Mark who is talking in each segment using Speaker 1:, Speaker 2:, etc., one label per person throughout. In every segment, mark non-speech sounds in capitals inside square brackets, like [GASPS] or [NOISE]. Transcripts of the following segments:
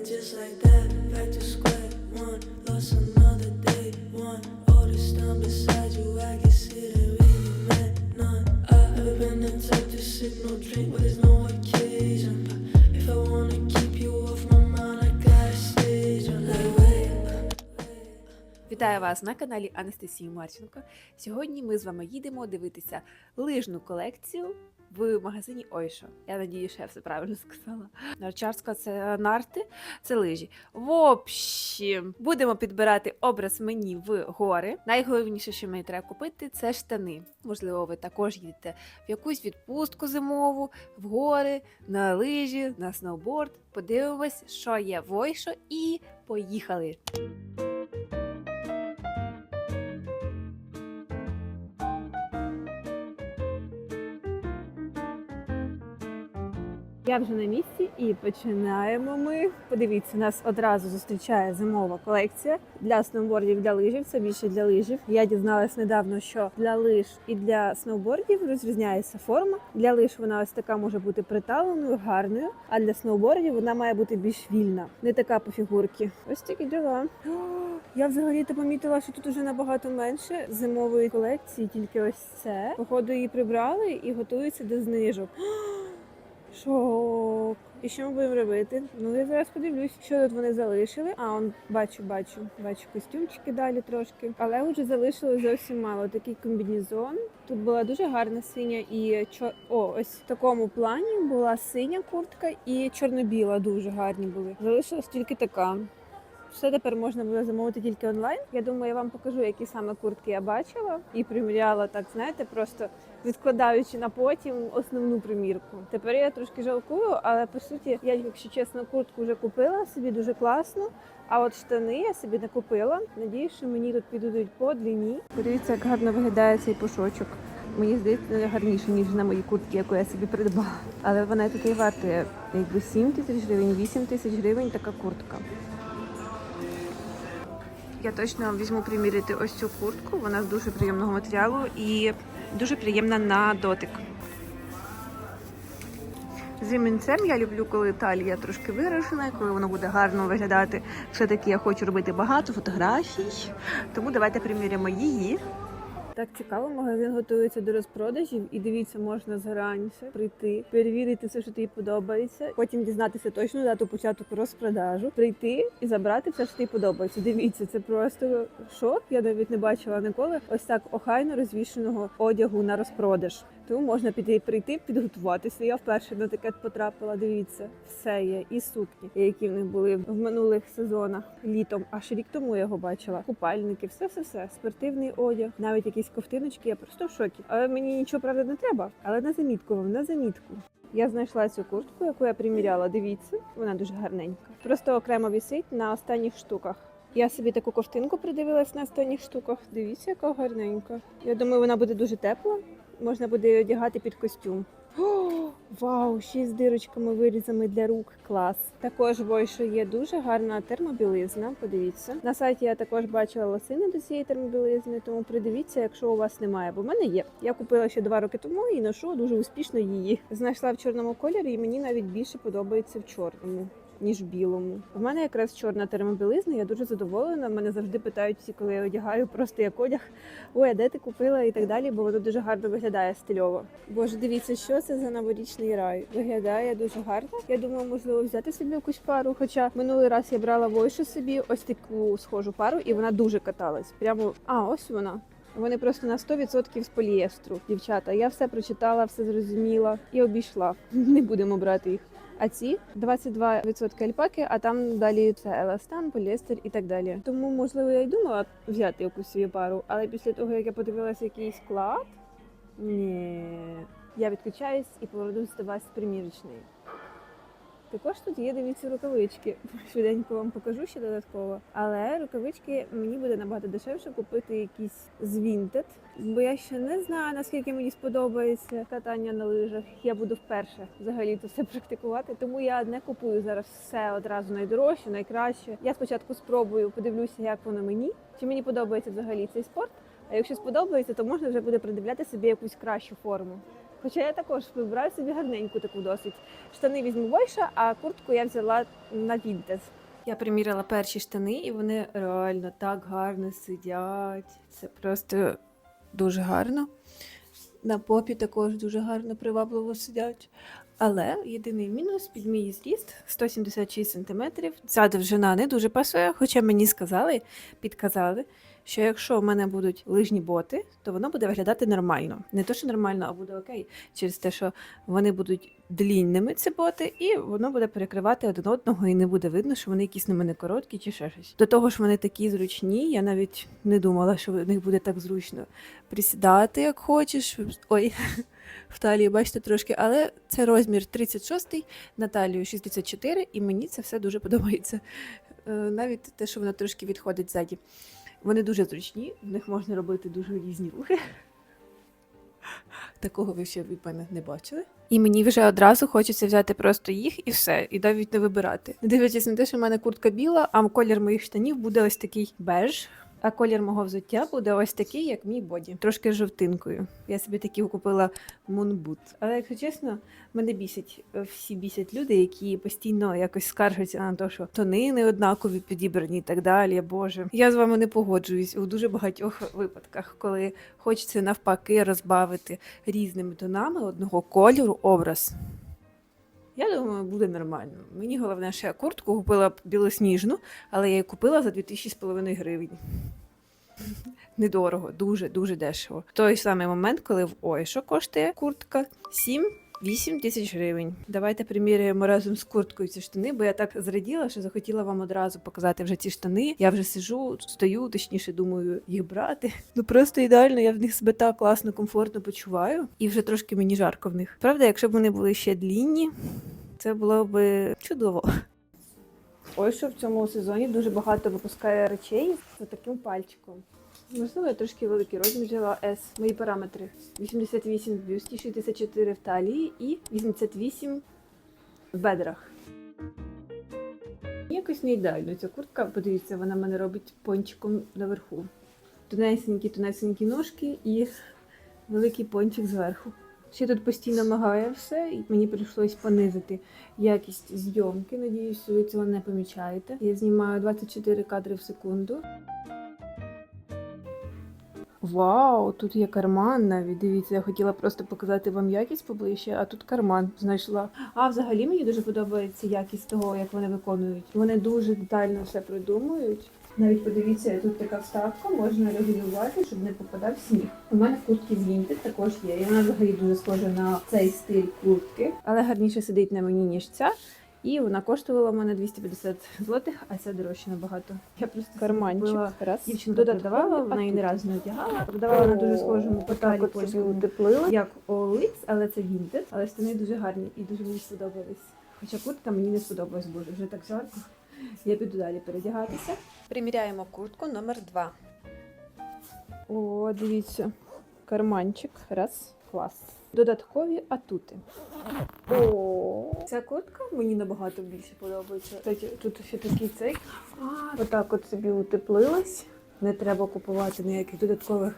Speaker 1: And just like that, back to square one. Lost another day one. All this time beside you, I can see that really meant none. I've been the type to sip no drink when there's no occasion. But if I wanna keep you off my mind, I gotta stage. I'm like, wait.
Speaker 2: Вітаю вас на каналі Анастасії Марченко. Сьогодні ми з вами їдемо дивитися лижну колекцію в магазині Ойшо. Я надію, що я все правильно сказала. Нарчарська це нарти, це лижі. В общем, будемо підбирати образ мені в гори. Найголовніше, що мені треба купити, це штани. Можливо, ви також їдете в якусь відпустку зимову, в гори, на лижі, на сноуборд. Подивимось, що є в Ойшо, і поїхали! Я вже на місці і починаємо ми. Подивіться, нас одразу зустрічає зимова колекція для сноубордів, для лижів. Це більше для лижів. Я дізналась недавно, що для лиж і для сноубордів розрізняється форма. Для лиж вона ось така може бути приталеною, гарною. А для сноубордів вона має бути більш вільна, не така по фігурці. Ось такі діла. Я взагалі-то помітила, що тут уже набагато менше зимової колекції, тільки ось це. Походу її прибрали і готуються до знижок. Шок. І що ми будемо робити? Ну я зараз подивлюсь, що тут вони залишили. А он бачу, бачу, бачу костюмчики далі трошки. Але вже залишили зовсім мало. Такий комбінезон. Тут була дуже гарна синя і чо... О, ось в такому плані була синя куртка і чорно-біла. Дуже гарні були. Залишилась тільки така. Все тепер можна буде замовити тільки онлайн. Я думаю, я вам покажу, які саме куртки я бачила і приміряла так, знаєте, просто відкладаючи на потім основну примірку. Тепер я трошки жалкую, але по суті, я, якщо чесно, куртку вже купила собі дуже класно. А от штани я собі не купила. Надіюсь, що мені тут підуть по длині. Подивіться, як гарно виглядає цей пушочок. Мені здається, гарніше, ніж на моїй куртці, яку я собі придбала. Але вона тут і вартує якби 7 тисяч гривень, 8 тисяч гривень така куртка. Я точно візьму приміряти ось цю куртку. Вона з дуже приємного матеріалу і дуже приємна на дотик. З ремінцем я люблю, коли талія трошки виражена, коли воно буде гарно виглядати. Все-таки я хочу робити багато фотографій, тому давайте приміряємо її. Так цікаво, магазин готується до розпродажів, і дивіться, можна зараніше прийти, перевірити все, що тобі подобається. Потім дізнатися точну дату початку розпродажу, прийти і забрати все, що тобі подобається. Дивіться, це просто шок. Я навіть не бачила ніколи ось так охайно розвішеного одягу на розпродаж. Тому можна піти прийти, підготуватися. Я вперше на таке потрапила. Дивіться, все є і сукні, які в них були в минулих сезонах літом. Аж рік тому я його бачила. Купальники, все, все, все, спортивний одяг, навіть якісь ковтиночки. Я просто в шокі. Але мені нічого правда не треба. Але на замітку вам на замітку. Я знайшла цю куртку, яку я приміряла. Дивіться, вона дуже гарненька. Просто окремо висить на останніх штуках. Я собі таку ковтинку придивилась на останніх штуках. Дивіться, яка гарненька. Я думаю, вона буде дуже тепла. Можна буде одягати під костюм. О, вау, ще з дирочками вирізами для рук. Клас. Також в є дуже гарна термобілизна. Подивіться. На сайті я також бачила лосини до цієї термобілизни, тому придивіться, якщо у вас немає. Бо в мене є. Я купила ще два роки тому і ношу дуже успішно її. Знайшла в чорному кольорі, і мені навіть більше подобається в чорному. Ніж білому. У мене якраз чорна термобілизна, я дуже задоволена. Мене завжди питають всі, коли я одягаю просто як одяг. Ой, а де ти купила і так далі, бо воно дуже гарно виглядає стильово. Боже, дивіться, що це за новорічний рай. Виглядає дуже гарно. Я думаю, можливо взяти собі якусь пару. Хоча минулий раз я брала войшу собі ось таку схожу пару, і вона дуже каталась. Прямо а ось вона. Вони просто на 100% з поліестру, дівчата. Я все прочитала, все зрозуміла і обійшла. [LAUGHS] Не будемо брати їх. А ці 22% альпаки, а там далі це еластан, поліестер і так далі. Тому, можливо, я й думала взяти якусь свою пару, але після того, як я подивилася якийсь склад, ні. Я відключаюсь і повернусь до вас з примірочної. Також тут є, дивіться, рукавички. [LAUGHS] Швиденько вам покажу ще додатково. Але рукавички мені буде набагато дешевше купити якісь з бо я ще не знаю, наскільки мені сподобається катання на лижах. Я буду вперше взагалі то все [LAUGHS] практикувати. Тому я не купую зараз все одразу найдорожче, найкраще. Я спочатку спробую, подивлюся, як воно мені, чи мені подобається взагалі цей спорт. А якщо сподобається, то можна вже буде придивляти собі якусь кращу форму. Хоча я також вибираю собі гарненьку таку досить. Штани візьму Войша, а куртку я взяла на Вінтез. Я приміряла перші штани, і вони реально так гарно сидять. Це просто дуже гарно. На попі також дуже гарно привабливо сидять. Але єдиний мінус під мій зріст 176 см. Ця довжина не дуже пасує, хоча мені сказали, підказали, що якщо в мене будуть лижні боти, то воно буде виглядати нормально. Не то, що нормально, а буде окей. Через те, що вони будуть длінними, ці боти, і воно буде перекривати один одного, і не буде видно, що вони якісь на мене короткі чи ще щось. До того ж, вони такі зручні. Я навіть не думала, що в них буде так зручно присідати, як хочеш. Ой, [LAUGHS] в талії, бачите, трошки, але це розмір 36, на талію 64, і мені це все дуже подобається. Е, Навіть те, що воно трошки відходить ззаді. Вони дуже зручні, в них можна робити дуже різні рухи. Такого ви ще від мене не бачили. І мені вже одразу хочеться взяти просто їх і все, і навіть не вибирати. Дивлячись на те, що в мене куртка біла, а колір моїх штанів буде ось такий беж. А колір мого взуття буде ось такий, як мій боді, трошки жовтинкою. Я собі такі купила мунбут. Але якщо чесно, мене бісять е, всі бісять люди, які постійно якось скаржаться на те, що тони не однакові підібрані і так далі. Боже, я з вами не погоджуюсь у дуже багатьох випадках, коли хочеться навпаки розбавити різними тонами одного кольору образ. Я думаю, буде нормально. Мені головне, що я куртку купила білосніжну, але я її купила за 2000,5 гривень. Недорого, дуже дуже дешево. Той самий момент, коли в ой, що коштує куртка 7-8 тисяч гривень. Давайте приміряємо разом з курткою ці штани, бо я так зраділа, що захотіла вам одразу показати вже ці штани. Я вже сижу, стою, точніше думаю, їх брати. [LAUGHS] Ну просто ідеально, я в них себе так класно, комфортно почуваю, і вже трошки мені жарко в них. Правда, якщо б вони були ще длінні, це було б чудово. Ой, що в цьому сезоні дуже багато випускає речей з таким пальчиком. Можливо, я трошки великий розмір взяла S. Мої параметри 88 в бюсті, 64 в талії і 88 в бедрах. Якось не ідеально ця куртка, подивіться, вона мене робить пончиком наверху. Тонесенькі, тонесенькі ножки і великий пончик зверху. Ще тут постійно мигає все, і мені прийшлось понизити якість зйомки. Надіюсь, ви цього не помічаєте. Я знімаю 24 кадри в секунду. Вау, тут є карман навіть. Дивіться, я хотіла просто показати вам якість поближче, а тут карман знайшла. А взагалі мені дуже подобається якість того, як вони виконують. Вони дуже детально все придумують. Навіть подивіться, тут така вставка, можна регулювати, щоб не попадав сніг. У мене в куртці з Vinted також є. І вона взагалі дуже схожа на цей стиль куртки, але гарніше сидить на мені, ніж ця. І вона коштувала в мене 250 злотих, а ця дорожче набагато. Я просто
Speaker 3: Карманчик.
Speaker 2: купила
Speaker 3: Раз.
Speaker 2: Дівчинка продавала, вона її не разу не одягала. Продавала на дуже схожому порталі польському,
Speaker 3: утеплила.
Speaker 2: як OLX, але це Vinted. Але штани дуже гарні і дуже мені сподобались. Хоча куртка мені не сподобалась, боже, вже так жарко. Я піду далі передягатися. Приміряємо куртку номер 2.
Speaker 3: О, дивіться. Карманчик. Раз. Клас.
Speaker 2: Додаткові атути.
Speaker 3: О,
Speaker 2: Ця куртка мені набагато більше подобається. Кстати, тут ще такий цей. Отак от собі утеплилась. Не треба купувати ніяких додаткових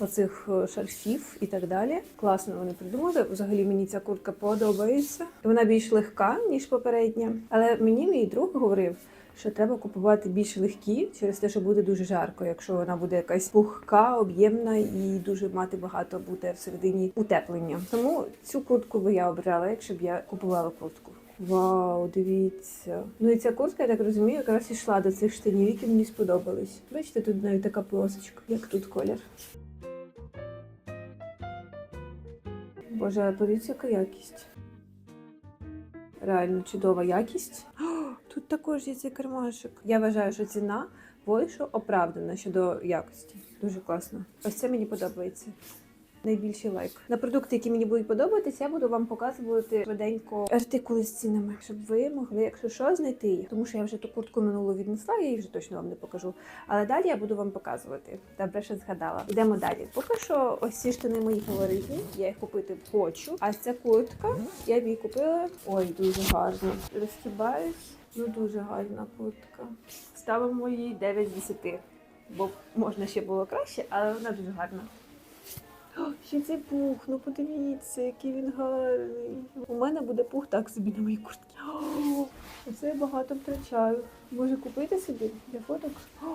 Speaker 2: оцих е, шарфів і так далі. Класно вони придумали. Взагалі мені ця куртка подобається. Вона більш легка, ніж попередня. Але мені мій друг говорив, що треба купувати більш легкі через те, що буде дуже жарко, якщо вона буде якась пухка, об'ємна і дуже мати багато буде всередині утеплення. Тому цю куртку би я обрала, якщо б я купувала куртку. Вау, дивіться. Ну і ця куртка, я так розумію, якраз ішла до цих штанів, які мені сподобались. Бачите, тут навіть така полосочка, як тут колір. Боже, подивіться, яка якість. Реально чудова якість. О, тут також є цей кармашик. Я вважаю, що ціна вийшов оправдана щодо якості. Дуже класно. Ось це мені подобається. Найбільший лайк. На продукти, які мені будуть подобатися, я буду вам показувати швиденько артикули з цінами, щоб ви могли, якщо що, знайти їх. Тому що я вже ту куртку минулу віднесла, я її вже точно вам не покажу. Але далі я буду вам показувати. Добре, що згадала. Йдемо далі. Поки що, ось ці штани мої фаворитні. Я їх купити хочу. А ця куртка я б її купила. Ой, дуже гарно. Розхибаюсь. Ну дуже гарна куртка. Ставимо їй 9 з 10. Бо можна ще було краще, але вона дуже гарна. Ще цей пух, ну подивіться, який він гарний. У мене буде пух так собі на моїй куртці. [GASPS] Оце я багато втрачаю. Може купити собі для фоток? [GASPS]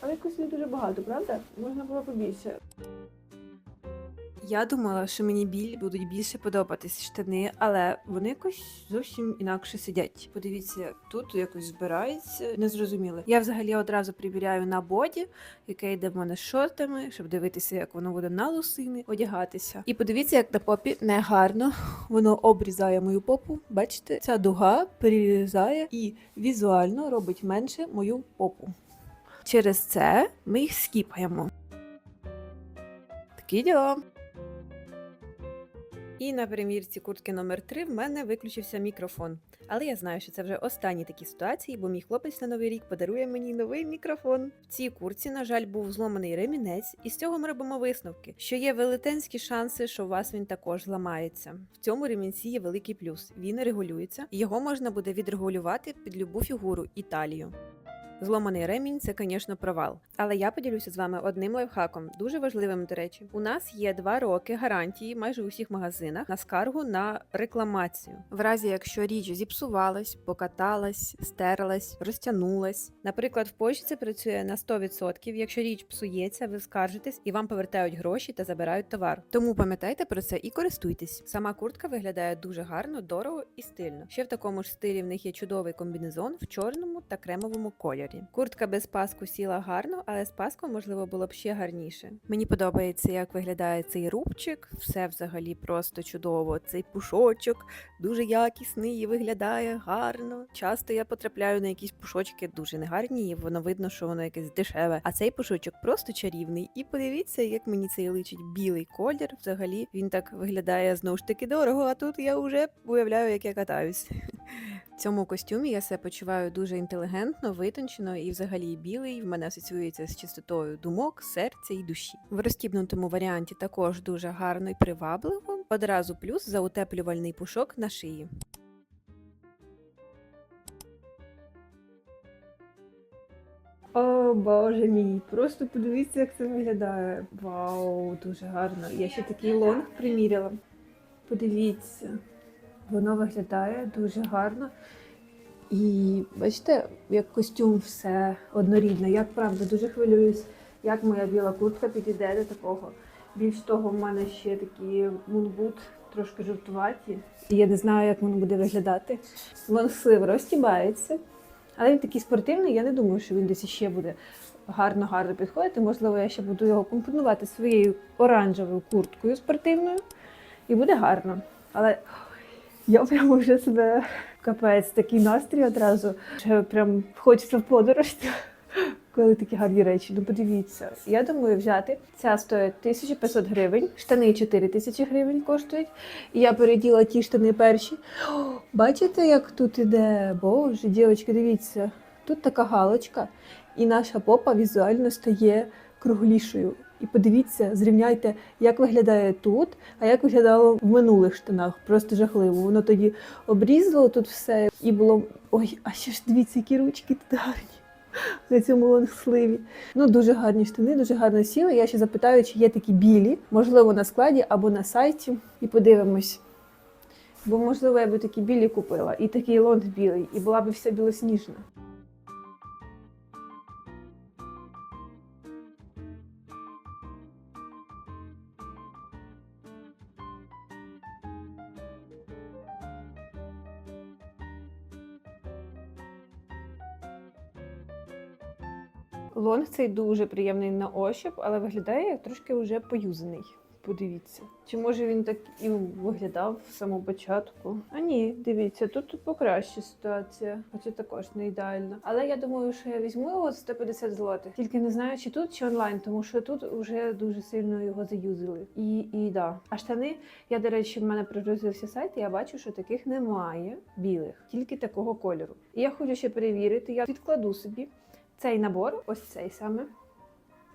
Speaker 2: Але якось не дуже багато, правда? Можна було побільше. Я думала, що мені біль будуть більше подобатись штани, але вони якось зовсім інакше сидять. Подивіться, тут якось збирається, незрозуміло. Я взагалі одразу приміряю на боді, яке йде в мене з шортами, щоб дивитися, як воно буде на лусини, одягатися. І подивіться, як на попі не гарно. Воно обрізає мою попу. Бачите, ця дуга перерізає і візуально робить менше мою попу. Через це ми їх скіпаємо. Такі діла. І на примірці куртки номер 3 в мене виключився мікрофон. Але я знаю, що це вже останні такі ситуації, бо мій хлопець на новий рік подарує мені новий мікрофон. В цій курці, на жаль, був зломаний ремінець, і з цього ми робимо висновки, що є велетенські шанси, що у вас він також зламається. В цьому ремінці є великий плюс. Він регулюється, його можна буде відрегулювати під любу фігуру і талію. Зломаний ремінь це, звісно, провал. Але я поділюся з вами одним лайфхаком, дуже важливим, до речі. У нас є два роки гарантії майже у всіх магазинах на скаргу на рекламацію. В разі, якщо річ зіпсувалась, покаталась, стерлась, розтягнулась. Наприклад, в Польщі це працює на 100%. Якщо річ псується, ви скаржитесь і вам повертають гроші та забирають товар. Тому пам'ятайте про це і користуйтесь. Сама куртка виглядає дуже гарно, дорого і стильно. Ще в такому ж стилі в них є чудовий комбінезон в чорному та кремовому кольорі. Куртка без паску сіла гарно, але з паском можливо було б ще гарніше. Мені подобається, як виглядає цей рубчик. Все взагалі просто чудово. Цей пушочок дуже якісний і виглядає гарно. Часто я потрапляю на якісь пушочки дуже негарні, і воно видно, що воно якесь дешеве. А цей пушочок просто чарівний. І подивіться, як мені цей личить білий колір. Взагалі він так виглядає знову ж таки дорого. А тут я вже уявляю, як я катаюсь. Цьому костюмі я себе почуваю дуже інтелігентно, витончено і взагалі білий в мене асоціюється з чистотою думок, серця і душі. В розтібнутому варіанті також дуже гарно і привабливо. Одразу плюс за утеплювальний пушок на шиї. О, боже мій, просто подивіться, як це виглядає. Вау, дуже гарно. Я ще такий лонг приміряла. Подивіться, воно виглядає дуже гарно. І бачите, як костюм все однорідно. Я правда дуже хвилююсь, як моя біла куртка підійде до такого. Більш того, в мене ще такі мунбут трошки жовтуваті. І я не знаю, як воно буде виглядати. Лонгслив розтібається. Але він такий спортивний, я не думаю, що він десь ще буде гарно-гарно підходити. Можливо, я ще буду його компонувати своєю оранжевою курткою спортивною. І буде гарно. Але я прямо вже себе капець, такий настрій одразу. Що прям хочеться в подорож, коли такі гарні речі. Ну подивіться. Я думаю взяти. Ця стоїть 1500 гривень, штани 4000 гривень коштують. Я переділа ті штани перші. О, бачите, як тут іде? Боже, дівчатки, дивіться. Тут така галочка, і наша попа візуально стає круглішою. І подивіться, зрівняйте, як виглядає тут, а як виглядало в минулих штанах. Просто жахливо. Воно тоді обрізало тут все і було. Ой, а ще ж дивіться, які ручки тут гарні на цьому лонгсливі. Ну, дуже гарні штани, дуже гарно сіли. Я ще запитаю, чи є такі білі, можливо, на складі або на сайті. І подивимось. Бо, можливо, я би такі білі купила, і такий лонг білий, і була б вся білосніжна. Лонг цей дуже приємний на ощуп, але виглядає як трошки вже поюзаний. Подивіться. Чи може він так і виглядав в самому початку? А ні, дивіться, тут, покраща ситуація, хоча також не ідеально. Але я думаю, що я візьму його за 150 злотих. Тільки не знаю, чи тут, чи онлайн, тому що тут вже дуже сильно його заюзали. І, і да. А штани, я, до речі, в мене прогрузився сайт, і я бачу, що таких немає білих, тільки такого кольору. І я хочу ще перевірити, я відкладу собі цей набор, ось цей саме.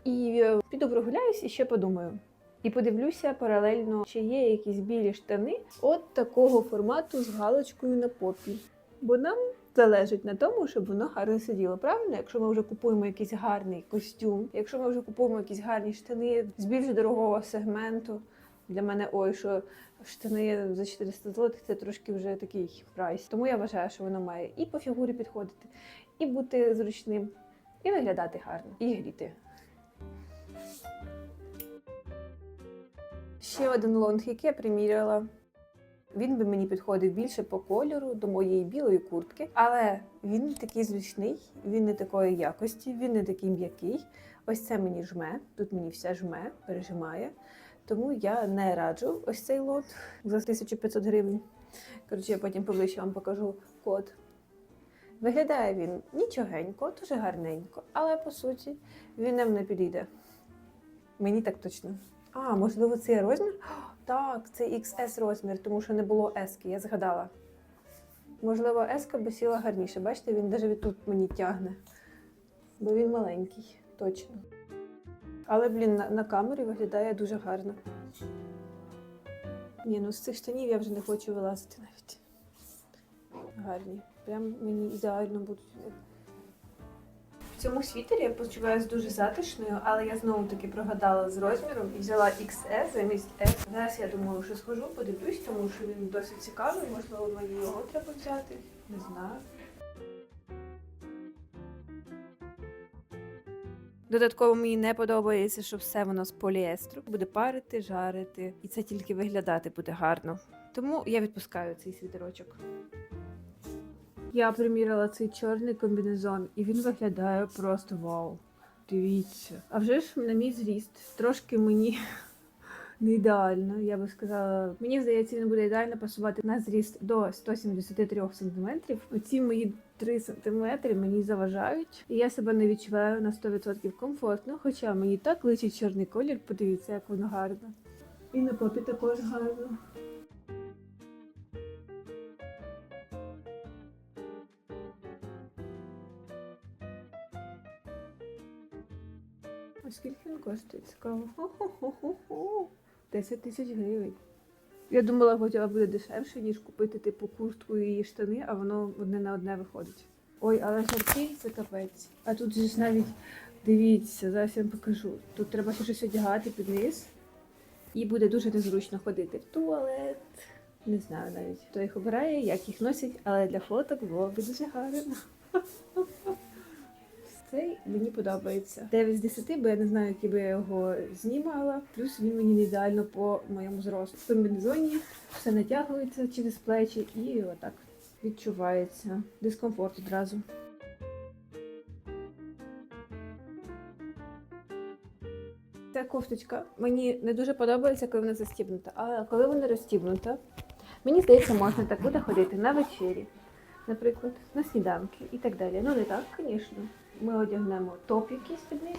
Speaker 2: І е, піду прогуляюсь і ще подумаю. І подивлюся паралельно, чи є якісь білі штани от такого формату з галочкою на попі. Бо нам залежить на тому, щоб воно гарно сиділо. Правильно, якщо ми вже купуємо якийсь гарний костюм, якщо ми вже купуємо якісь гарні штани з більш дорогого сегменту. Для мене ой, що штани за 400 злотих це трошки вже такий прайс. Тому я вважаю, що воно має і по фігурі підходити, і бути зручним, і виглядати гарно, і гріти. Ще один лонг, який я приміряла. Він би мені підходив більше по кольору до моєї білої куртки, але він не такий зручний, він не такої якості, він не такий м'який. Ось це мені жме. Тут мені все жме, пережимає. Тому я не раджу ось цей лот за 1500 гривень. Коротше, я потім поближче вам покажу код. Виглядає він нічогенько, дуже гарненько, але по суті він нам не підійде. Мені так точно. А, можливо, це розмір? [GASPS] Так, це XS розмір, тому що не було S, я згадала. Можливо, S би сіла гарніше. Бачите, він навіть тут мені тягне. Бо він маленький, точно. Але, блін, на, на камері виглядає дуже гарно. Ні, ну з цих штанів я вже не хочу вилазити навіть. Гарні. Прям мені ідеально будуть. В цьому світері я почуваюся дуже затишною, але я знову таки прогадала з розміром і взяла XS замість S. Зараз я думаю, що схожу, подивлюсь, тому що він досить цікавий. Можливо, мені його треба взяти. Не знаю. Додатково мені не подобається, що все воно з поліестру. Буде парити, жарити, і це тільки виглядати буде гарно. Тому я відпускаю цей світерочок. Я приміряла цей чорний комбінезон, і він виглядає просто вау. Дивіться. А вже ж на мій зріст. Трошки мені [LAUGHS] не ідеально. Я би сказала, мені здається, він буде ідеально пасувати на зріст до 173 см. Оці мої 3 см мені заважають, і я себе не відчуваю на 100% комфортно. Хоча мені так личить чорний колір, подивіться, як воно гарно. І на попі також гарно. А скільки він коштує? Цікаво. Хо-хо-хо-хо-хо. 10 тисяч гривень. Я думала, хоча буде дешевше, ніж купити типу куртку і штани, а воно одне на одне виходить. Ой, але жаркий це капець. А тут ж навіть дивіться, зараз я вам покажу. Тут треба ще щось одягати під низ. І буде дуже незручно ходити в туалет. Не знаю навіть, хто їх обирає, як їх носять, але для фоток було б дуже гарно. Цей мені подобається. 9 з 10, бо я не знаю, який би я його знімала. Плюс він мені не ідеально по моєму зросту. В комбінезоні все натягується через плечі і отак відчувається дискомфорт одразу. Ця кофточка мені не дуже подобається, коли вона застібнута. Але коли вона розстібнута, мені здається, можна так буде ходити на вечері, наприклад, на сніданки і так далі. Ну не так, звісно. Ми одягнемо топ під низ.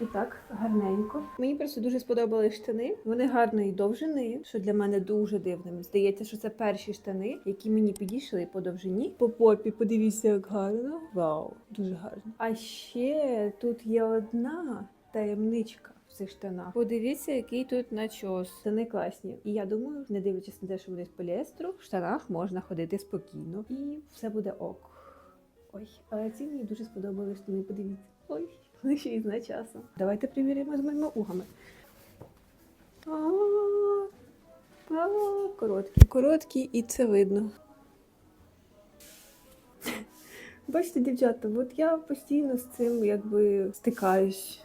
Speaker 2: І так, гарненько. Мені просто дуже сподобались штани. Вони гарної довжини, що для мене дуже дивним. Здається, що це перші штани, які мені підійшли по довжині. По попі, подивіться, як гарно. Вау, дуже гарно. А ще тут є одна таємничка. В цих штанах. Подивіться, який тут начос. Штани класні. І я думаю, не дивлячись на те, що вони з поліестру, в штанах можна ходити спокійно. І все буде ок. Ой, але ці мені дуже сподобались штани, подивіться. Ой, вони ще й зна часу. Давайте приміряємо з моїми угами. Короткі. Короткі, і це видно. Бачите, дівчата, от я постійно з цим якби стикаюсь.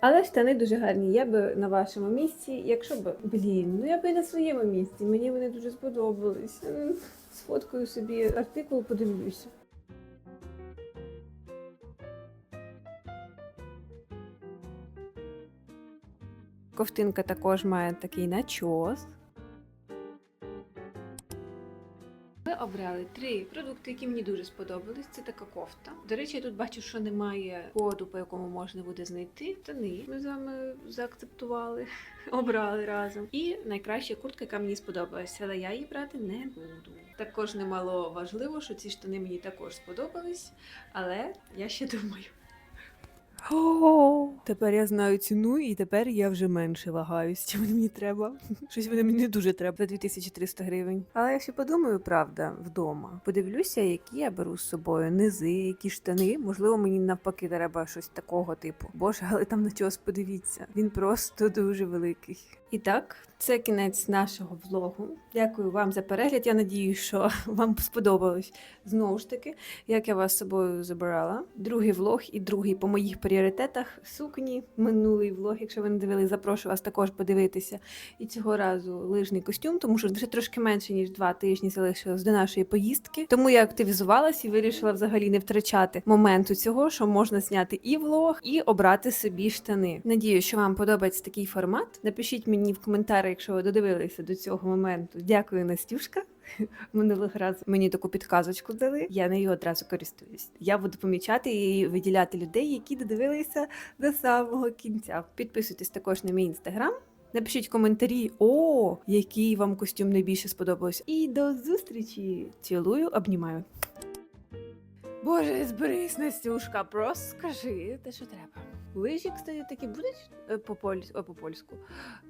Speaker 2: Але штани дуже гарні. Я би на вашому місці, якщо б. Блін, ну я би на своєму місці. Мені вони дуже сподобались. Сфоткаю собі артикул, подивлюся. Ковтинка також має такий начос. Обрали три продукти, які мені дуже сподобались. Це така кофта. До речі, я тут бачу, що немає коду, по якому можна буде знайти. Тани ми з вами заакцептували, [LAUGHS] обрали разом. І найкраща куртка, яка мені сподобалася, але я її брати не буду. Також немало важливо, що ці штани мені також сподобались, але я ще думаю. О, [GASPS] тепер я знаю ціну, і тепер я вже менше вагаюсь, чим мені треба. [LAUGHS] Щось вони мені не дуже треба за 2300 гривень. Але якщо подумаю, правда, вдома, подивлюся, які я беру з собою низи, які штани. Можливо, мені навпаки треба щось такого типу. Боже, але там на чогось подивіться. Він просто дуже великий. І так, це кінець нашого влогу. Дякую вам за перегляд. Я надію, що [LAUGHS] вам сподобалось знову ж таки, як я вас з собою забирала. Другий влог і другий по моїх пріоритетах сукні. Минулий влог, якщо ви не дивились, запрошую вас також подивитися. І цього разу лижний костюм, тому що вже трошки менше ніж два тижні залишилось до нашої поїздки. Тому я активізувалась і вирішила взагалі не втрачати моменту цього, що можна зняти і влог, і обрати собі штани. Надію, що вам подобається такий формат. Напишіть мені в коментарі, якщо ви додивилися до цього моменту. Дякую, Настюшка. [LAUGHS] Минулого разу мені таку підказочку дали. Я нею одразу користуюсь. Я буду помічати і виділяти людей, які додивилися до самого кінця. Підписуйтесь також на мій інстаграм. Напишіть коментарі, о, який вам костюм найбільше сподобався. І до зустрічі! Цілую, обнімаю. Боже, зберись, Настюшка, просто скажи те, що треба. Лижі, кстати, такі будуть е, по польську, по польську?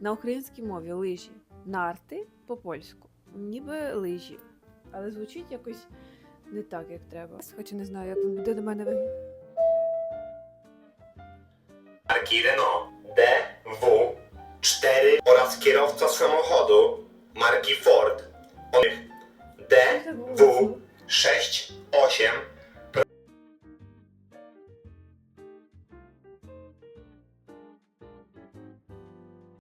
Speaker 2: На українській мові лижі, нарти по польську, ніби лижі, але звучить якось не так, як треба. Хоча не знаю, як він буде до мене виглядати.
Speaker 4: marki Renault DW4 oraz kierowca samochodu marki Ford. DW68